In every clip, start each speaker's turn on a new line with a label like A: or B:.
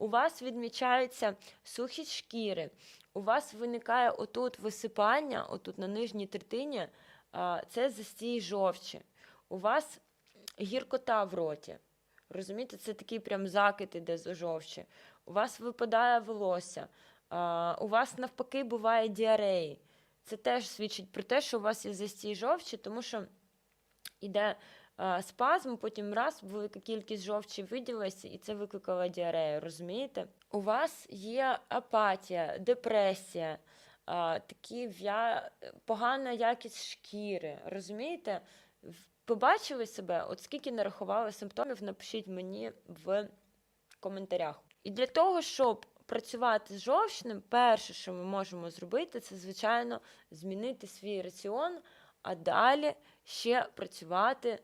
A: у вас відмічаються сухі шкіри, у вас виникає отут висипання, отут на нижній третині, це застій жовчі. У вас гіркота в роті. Розумієте, це такий прям закид іде з жовчі. У вас випадає волосся, у вас навпаки буває діареї. Це теж свідчить про те, що у вас є застій жовчі, тому що йде а, спазм, потім раз, велика кількість жовчі виділилася, і це викликало діарею, розумієте? У вас є апатія, депресія, такі в'я... погана якість шкіри, розумієте? Побачили себе, от скільки нарахували симптомів, напишіть мені в коментарях. І для того, щоб працювати з жовчним, перше, що ми можемо зробити, це, звичайно, змінити свій раціон, а далі ще працювати,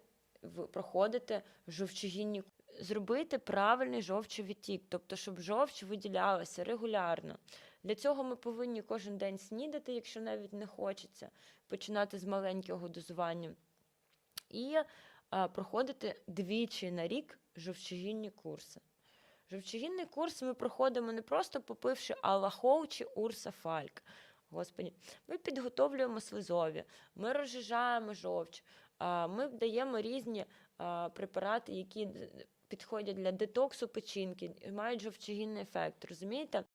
A: в- проходити жовчогінні, зробити правильний жовчовідтік, тобто, щоб жовч виділялася регулярно. Для цього ми повинні кожен день снідати, якщо навіть не хочеться, починати з маленького дозування. І а, проходити двічі на рік жовчогінні курси. Жовчогінний курс ми проходимо не просто попивши Аллахоу чи Урса Фальк. Господі, ми підготовлюємо слизові, ми розжижаємо жовч, ми даємо різні препарати, які підходять для детоксу печінки, мають жовчогінний ефект. Розумієте?